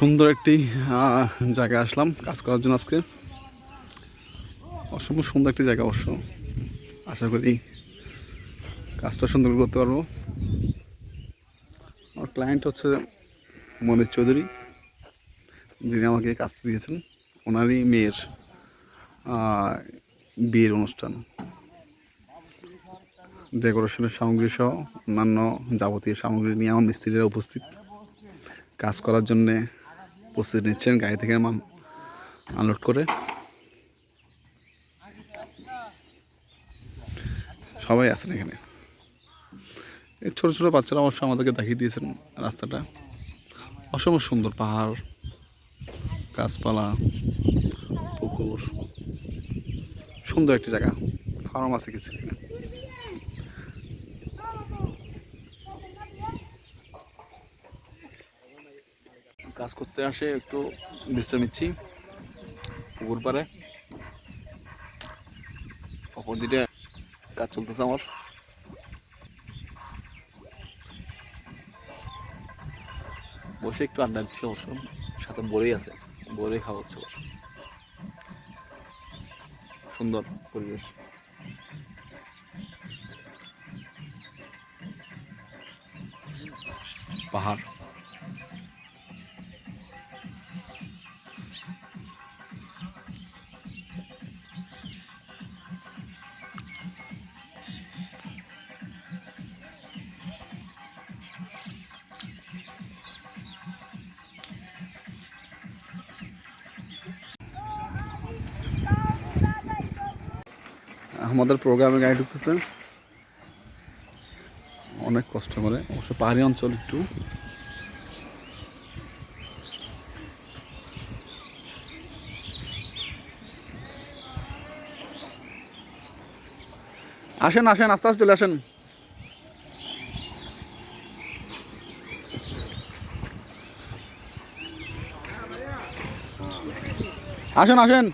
সুন্দর একটি জায়গায় আসলাম কাজ করার জন্য আজকে। অসম্ভব সুন্দর একটি জায়গা অবশ্য। আশা করি কাজটা সুন্দর করতে পারব। আমার ক্লায়েন্ট হচ্ছে মনির চৌধুরী, যিনি আমাকে কাজটা দিয়েছেন। ওনারই মেয়ের বিয়ের অনুষ্ঠান। ডেকোরেশনের সামগ্রী সহ অন্যান্য যাবতীয় সামগ্রী নিয়ে আমার মিস্ত্রিরা উপস্থিত। কাজ করার জন্যে প্রস্তুতি নিচ্ছেন গাড়ি থেকে মাল আনলোড করে। সবাই আছেন এখানে। এই ছোটো ছোটো বাচ্চারা অবশ্য আমাদেরকে দেখিয়ে দিয়েছেন রাস্তাটা। অসম্ভব সুন্দর পাহাড়, গাছপালা, পুকুর। সুন্দর একটি জায়গা। ফার্ম আছে কিছু এখানে। কাজ করতে আসে, একটু বিশ্রাম নিচ্ছি পুকুর পাড়ে। অপোজিটে কাজ চলতেছে আমার। বসে একটু আড্ডা দিচ্ছি অবশ্য, সাথে বরেই আছে বড়ই খাওয়া হচ্ছে অবশ্য। সুন্দর পরিবেশ। পাহাড়। আমাদের প্রোগ্রামে গাড়ি ঢুকতেছে। অনেক কষ্ট করে। অবশ্য পাহাড়ি অঞ্চল একটু। আসেন আসেন, আস্তে আস্তে চলে আসেন। আসেন আসেন।